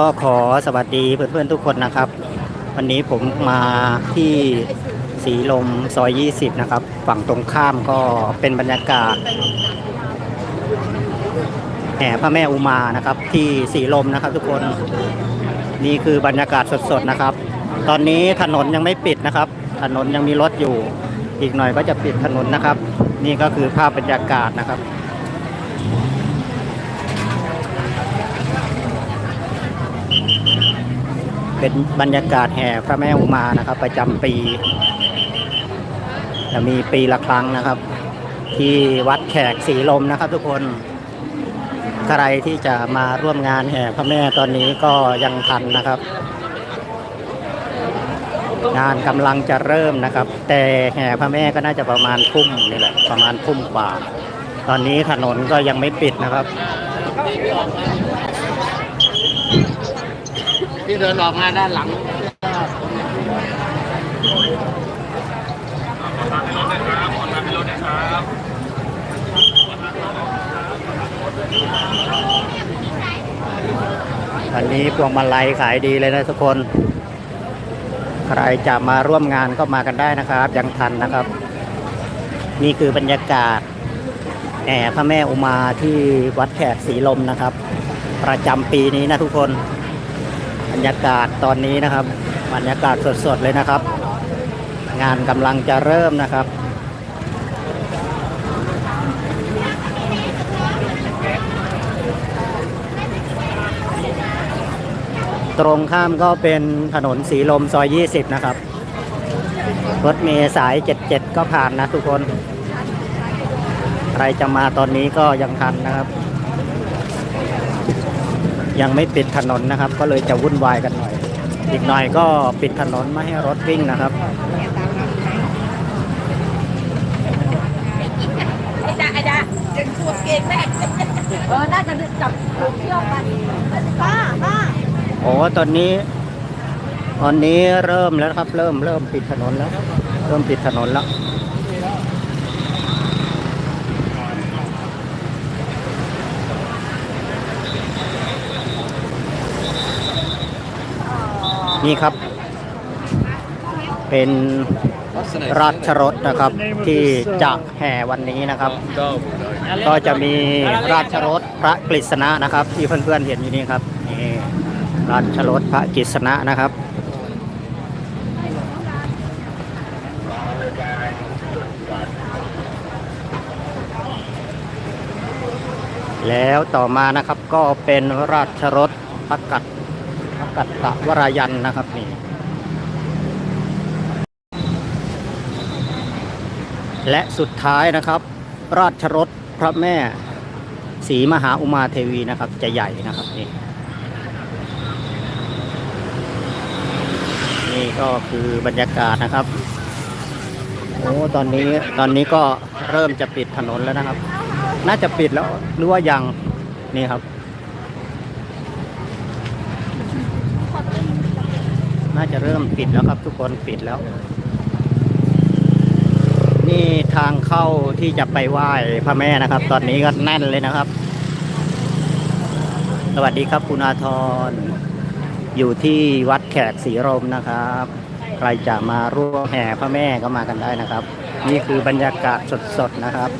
ก็ขอสวัสดีเพื่อนๆทุกคนนะครับ วันนี้ผมมาที่สีลมซอย 20 นะครับ ฝั่งตรงข้ามก็เป็นบรรยากาศแห่พระแม่อุมานะครับ ที่สีลมนะครับทุกคนนี่คือบรรยากาศสดๆนะครับ ตอนนี้ถนนยังไม่ปิดนะครับ ถนนยังมีรถอยู่ อีกหน่อยก็จะปิดถนนนะครับ นี่ก็คือภาพบรรยากาศนะครับ เป็นบรรยากาศแห่พระแม่อุมานะครับ ประจำปี จะมีปีละครั้งนะครับ ที่วัดแขกสีลมนะครับ ทุกคนใครที่จะมาร่วมงานแห่พระแม่ตอนนี้ก็ยังทันนะครับ งานกำลังจะเริ่มนะครับ แต่แห่พระแม่ก็น่าจะประมาณทุ่มนี่แหละประมาณทุ่มกว่า ตอนนี้ถนนก็ยังไม่ปิดนะครับ ที่เดินออกมาด้านหลังอันนี้พวงมาลัยขายดีเลยนะทุกคน ใครจะมาร่วมงานก็มากันได้นะครับ ยังทันนะครับ นี่คือบรรยากาศแห่พระแม่อุมาที่วัดแขกสีลมนะครับ ประจำปีนี้นะทุกคน บรรยากาศตอนนี้นะครับ บรรยากาศสดๆเลยนะครับ งานกำลังจะเริ่มนะครับตรงข้ามก็เป็นถนนสีลมซอย 20 นะครับ รถเมล์สาย 77 ก็ผ่านนะทุกคน ใครจะมาตอนนี้ก็ยังทันนะครับ ยังไม่ปิดถนนนะครับ ก็เลยจะวุ่นวายกันหน่อย อีกหน่อยก็ปิดถนนไม่ให้รถวิ่งนะครับไอ้ดาไอ้ดาเดินชัวเก่งแม่เออน่าจะจับผูกเชือกกันป้าป้าโอ้ตอนนี้ตอนนี้เริ่มแล้วครับ เริ่มเริ่มปิดถนนแล้ว เริ่มปิดถนนแล้ว นี่ครับ เป็นราชรถนะครับที่จะแห่วันนี้นะครับ ก็จะมีราชรถพระกฤษณะนะครับ ที่เพื่อนๆเห็นอยู่นี่ครับนี่ราชรถพระกฤษณะนะครับแล้วต่อมานะครับก็เป็นราชรถพระกัด กัดตะวรายันนะครับนี่และสุดท้ายนะครับ ราชรถพระแม่ศรีมหาอุมาเทวีนะครับ จะใหญ่นะครับนี่นี่ก็คือบรรยากาศนะครับโอ้ตอนนี้ตอนนี้ก็เริ่มจะปิดถนนแล้วนะครับ น่าจะปิดแล้วหรือว่ายังนี่ครับ น่าจะเริ่มปิดแล้วครับทุกคนปิดแล้ว นี่ทางเข้าที่จะไปไหว้พระแม่นะครับ ตอนนี้ก็แน่นเลยนะครับ สวัสดีครับคุณอาทร อยู่ที่วัดแขกศรีลมนะครับ ใครจะมาร่วมแห่พระแม่ก็มากันได้นะครับ นี่คือบรรยากาศสดๆนะครับ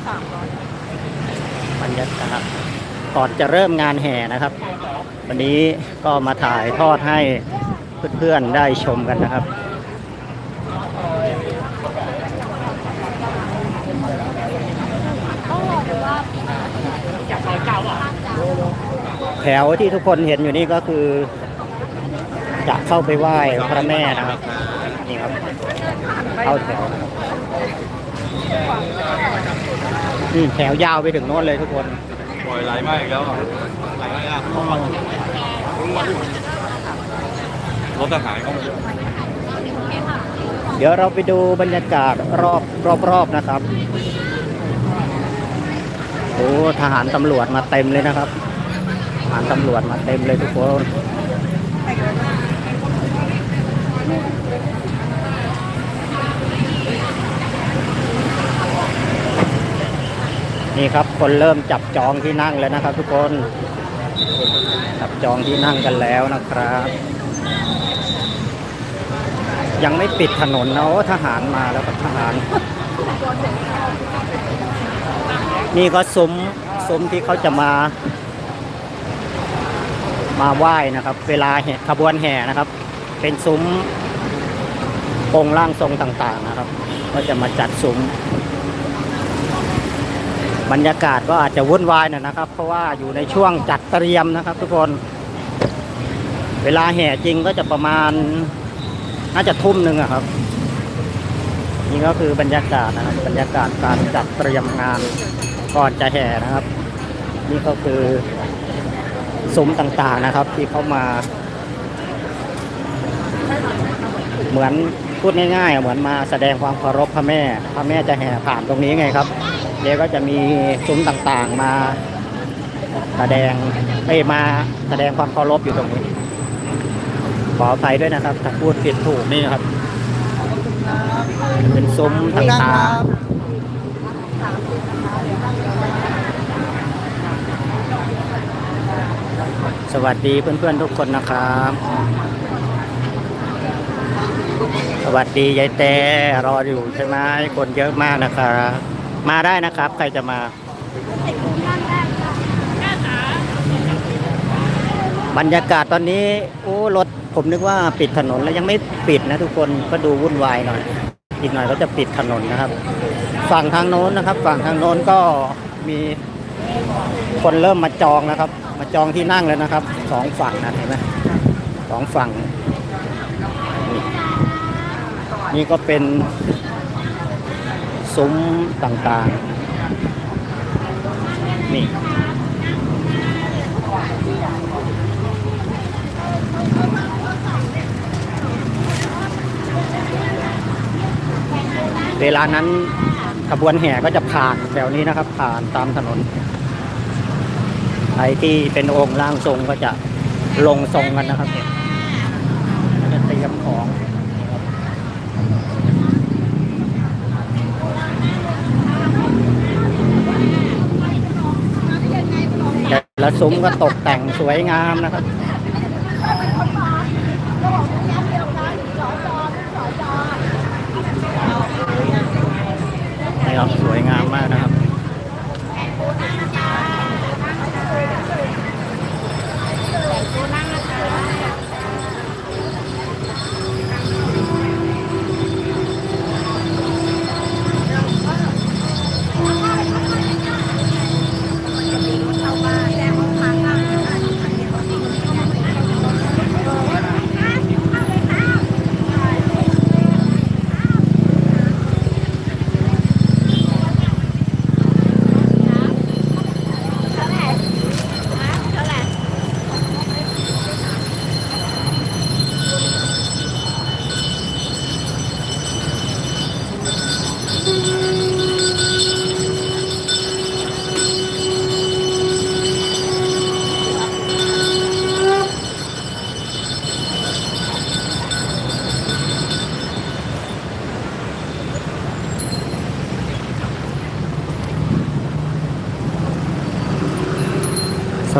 บรรยากาศก่อนจะเริ่มงานแห่นะครับ วันนี้ก็มาถ่ายทอดให้ เพื่อนๆได้ชมกันนะครับ แถวที่ทุกคนเห็นอยู่นี่ก็คือ จะเข้าไปไหว้พระแม่นะครับนี่ครับเข้าแถวนะครับนี่แถวยาวไปถึงโน้นเลยทุกคน ปล่อยไหลมาอีกแล้วอะไหลมาก รถทหารเข้ามาเดี๋ยวเราไปดูบรรยากาศรอบรอบๆนะครับ โอ้ทหารตำรวจมาเต็มเลยนะครับ ทหารตำรวจมาเต็มเลยทุกคนนี่ครับคนเริ่มจับจองที่นั่งแล้วนะครับ ทุกคนจับจองที่นั่งกันแล้วนะครับ ยังไม่ปิดถนนนะโอ้ทหารมาแล้วกับทหาร นี่ก็ซุ้มซุ้มที่เขาจะมา มาไหว้นะครับ เวลาแห่ขบวนแห่นะครับ เป็นซุ้มองค์ร่างทรงต่าง ๆ นะครับ ก็จะมาจัดซุ้มบรรยากาศก็อาจจะวุ่นวายหน่อยนะครับ เพราะว่าอยู่ในช่วงจัดเตรียมนะครับ ทุกคน เวลาแห่จริงก็จะประมาณ น่าจะทุ่มหนึ่งอะครับ นี่ก็คือบรรยากาศนะครับ บรรยากาศการจัดเตรียมงานก่อนจะแห่นะครับ นี่ก็คือซุ้มต่างๆนะครับ ที่เขามา เหมือนพูดง่ายๆ เหมือนมาแสดงความเคารพพระแม่ พระแม่จะแห่ผ่านตรงนี้ไงครับเดี๋ยวก็จะมีซุ้มต่างๆมาแสดงเอ้ยมาแสดงความเคารพอยู่ตรงนี้ ออภัยด้วยนะครับถ้าพูดผิดถูกนี่นะครับ เป็นซุ้มต่างๆ สวัสดีเพื่อนๆทุกคนนะครับ สวัสดียายแต่รออยู่ใช่ไหมคนเยอะมากนะครับ มาได้นะครับ ใครจะมา รรยากาศตอนนี้โอ้รถผมนึกว่าปิดถนนแล้วยังไม่ปิดนะทุกคนก็ดูวุ่นวายหน่อย อีกหน่อยก็จะปิดถนนนะครับ ฝั่งทางโน้นนะครับ ฝั่งทางโน้นก็มีคนเริ่มมาจองนะครับ มาจองที่นั่งแล้วนะครับสองฝั่งนะเห็นไหมสองฝั่ง นี่นี่ก็เป็นซุ้มต่างๆ นี่ เวลานั้นขบวนแห่ก็จะผ่านแถวนี้นะครับ ผ่านตามถนนใครที่เป็นองค์ร่างทรงก็จะลงทรงกันนะครับจะเตรียมของแต่ละซุ้มก็ตกแต่งสวยงามนะครับ นี่ครับสวยงามมากนะครับส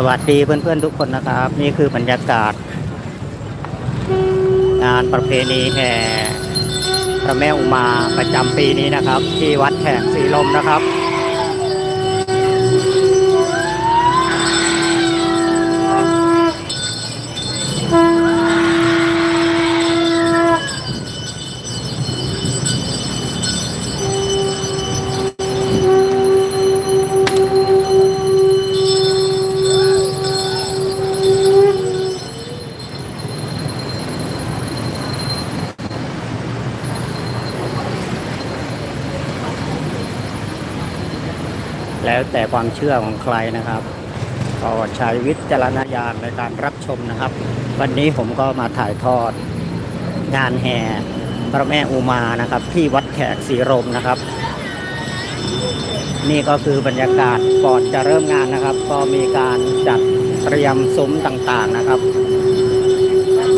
วัสดีเพื่อนๆทุกคนนะครับ นี่คือบรรยากาศ งานประเพณีแห่พระแม่อุมาประจำปีนี้นะครับ ที่วัดแขกสีลมนะครับ แต่ความเชื่อของใครนะครับก็ใช้วิจารณญาณในการรับชมนะครับ วันนี้ผมก็มาถ่ายทอด งานแห่พระแม่อุมานะครับ ที่วัดแขกศรีรมนะครับ นี่ก็คือบรรยากาศก่อนจะเริ่มงานนะครับ ก็มีการจัดเตรียมซุ้มต่างๆนะครับ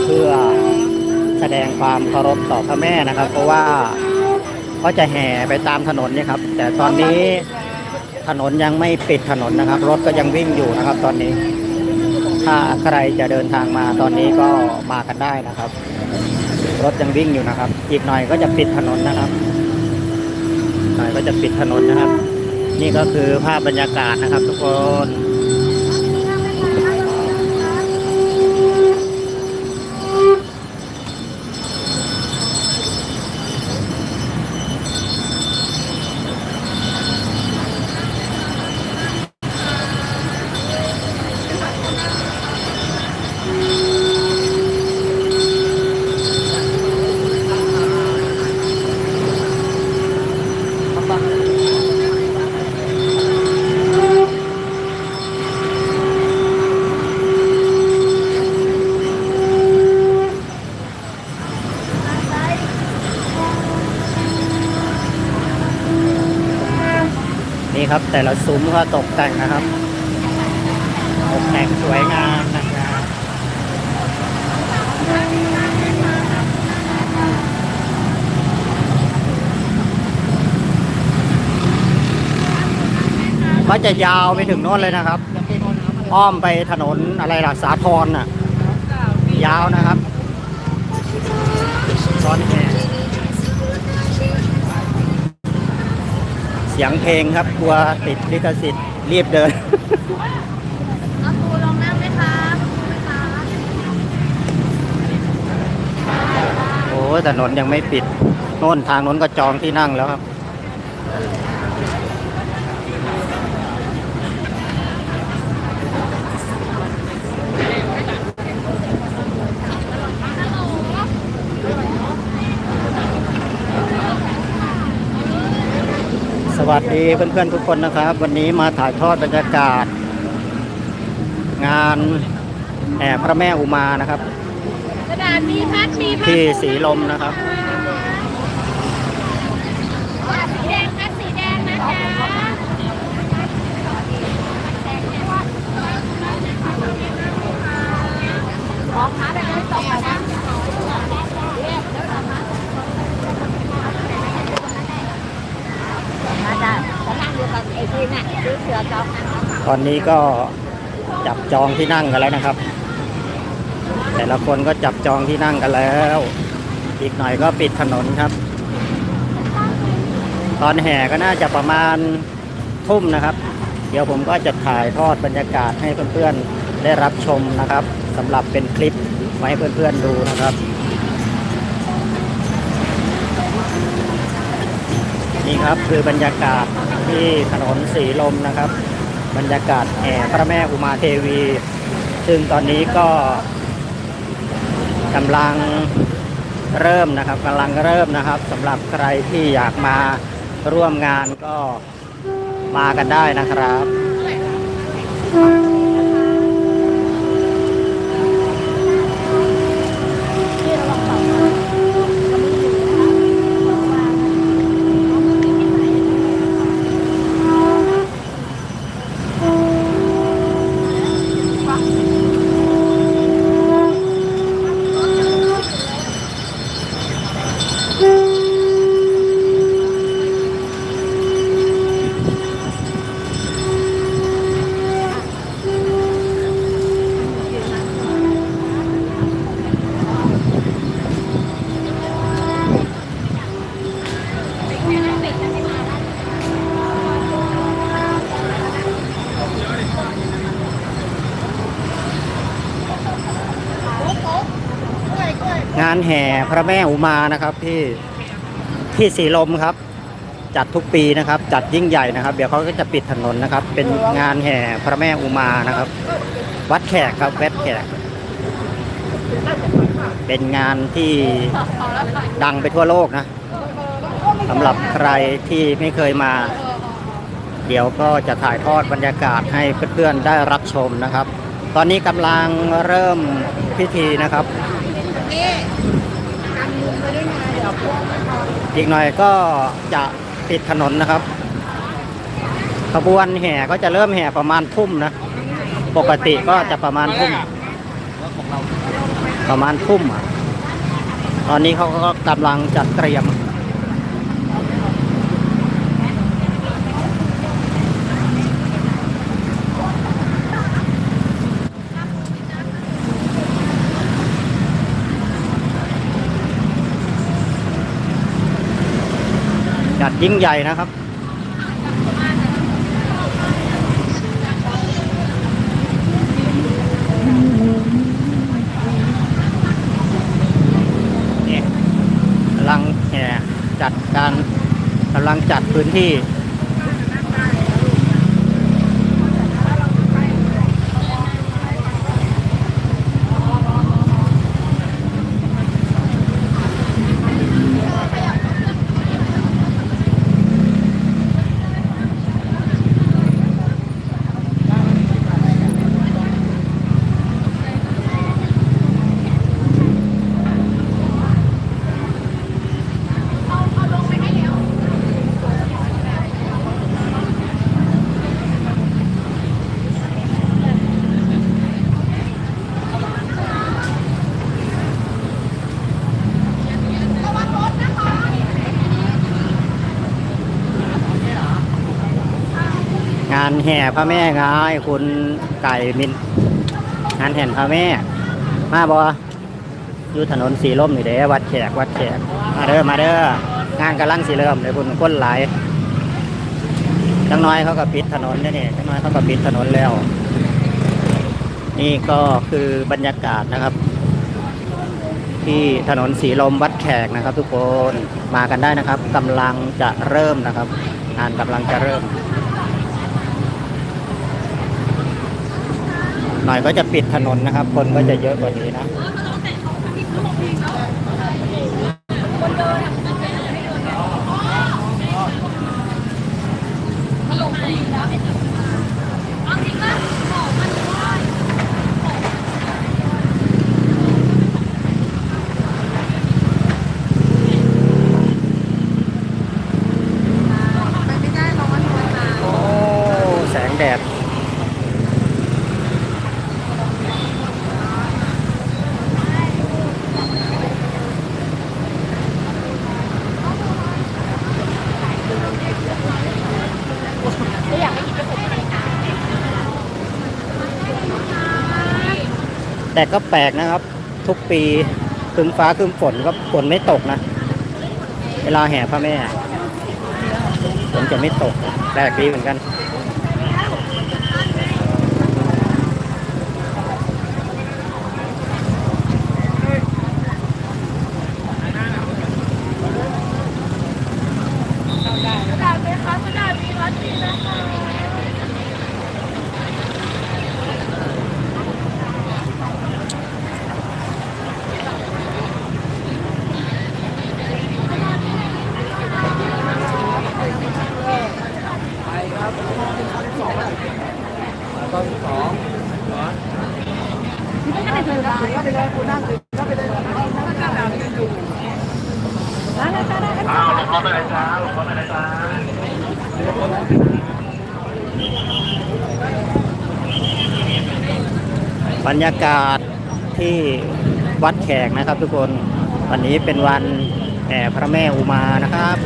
เพื่อแสดงความเคารพต่อพระแม่นะครับ เพราะว่าก็จะแห่ไปตามถนนนี่ครับ แต่ตอนนี้ ถนนยังไม่ปิดถนนนะครับ รถก็ยังวิ่งอยู่นะครับ ตอนนี้ ถ้าใครจะเดินทางมาตอนนี้ก็มากันได้นะครับ รถยังวิ่งอยู่นะครับ อีกหน่อยก็จะปิดถนนนะครับหน่อยก็จะปิดถนนนะครับ นี่ก็คือภาพบรรยากาศนะครับ ทุกคน นี่ครับแต่ละซุ้มก็ตกแต่งนะครับ ตกแต่งสวยงามนะครับ ก็จะยาวไปถึงโน้นเลยนะครับ อ้อมไปถนนอะไรล่ะสาทรน่ะ ยาวนะครับตอนแห่เสียงเพลงครับกลัวติดลิขสิทธิ์รีบเดินเอาปูลงน้ำไหมคะไหมคะโอ้ยถนนยังไม่ปิดโน่นทางโน้นก็จองที่นั่งแล้วครับ วัสดีเพื่อนๆทุกคนนะครับ วันนี้มาถ่ายทอดบรรยากาศ งานแห่พระแม่อุมานะครับกระดาษมีพัดมีพัดที่สีลมนะครับสีแดงพัดสีแดงนะจ๊ะของหาแบบนี้ตกนะมาจ้ะจะนั่งอยู่กับไอ้ที่น่ะซื้อเสือจองนะ ตอนนี้ก็จับจองที่นั่งกันแล้วนะครับ แต่ละคนก็จับจองที่นั่งกันแล้ว อีกหน่อยก็ปิดถนนครับ ตอนแห่ก็น่าจะประมาณทุ่มนะครับ เดี๋ยวผมก็จะถ่ายทอดบรรยากาศให้เพื่อนๆได้รับชมนะครับสำหรับเป็นคลิปไว้ให้เพื่อนๆดูนะครับนี่ครับคือบรรยากาศ ที่ถนนสีลมนะครับ บรรยากาศแห่พระแม่อุมาเทวี ซึ่งตอนนี้ก็กำลังเริ่มนะครับกำลังเริ่มนะครับสำหรับใครที่อยากมาร่วมงานก็มากันได้นะครับ พระแม่อุมานะครับที่ที่สีลมครับ จัดทุกปีนะครับ จัดยิ่งใหญ่นะครับ เดี๋ยวเขาก็จะปิดถนนนะครับ เป็นงานแห่พระแม่อุมานะครับ วัดแขกครับวัดแขก เป็นงานที่ดังไปทั่วโลกนะสำหรับใครที่ไม่เคยมา เดี๋ยวก็จะถ่ายทอดบรรยากาศให้เพื่อนๆได้รับชมนะครับ ตอนนี้กำลังเริ่มพิธีนะครับ อีกหน่อยก็จะปิดถนนนะครับ ขบวนแห่ก็จะเริ่มแห่ประมาณทุ่มนะ ปกติก็จะประมาณทุ่ม ประมาณทุ่มอะตอนนี้เขาก็กำลังจัดเตรียม ยิ่งใหญ่นะครับ นี่กำลังแห่จัดการกำลังจัดพื้นที่ แห่พระแม่ไงคุณไก่มินงานแห่พระแม่ มาบอยู่ถนนสีลมนี่เด้วัดแขกวัดแขกมาเด้อมาเด้องานกำลังสีเริ่มเลยคุณคนหลายจังน้อยเขาก็ปิดถนนนี่นี่จังน้อยเขาก็ปิดถนนแล้ว นี่ก็คือบรรยากาศนะครับ ที่ถนนสีลมวัดแขกนะครับ ทุกคนมากันได้นะครับกำลังจะเริ่มนะครับงานกำลังจะเริ่ม หน่อยก็จะปิดถนนนะครับ คนก็จะเยอะกว่านี้นะ โอ้ แสงแดด แต่ก็แปลกนะครับ ทุกปีครึมฟ้าครึมฝนก็ฝนไม่ตกนะ เวลาแห่พระแม่ฝนจะไม่ตกแปลกดีเหมือนกัน บรรยากาศที่วัดแขกนะครับทุกคนวันนี้เป็นวันแห่พระแม่อุมานะครับ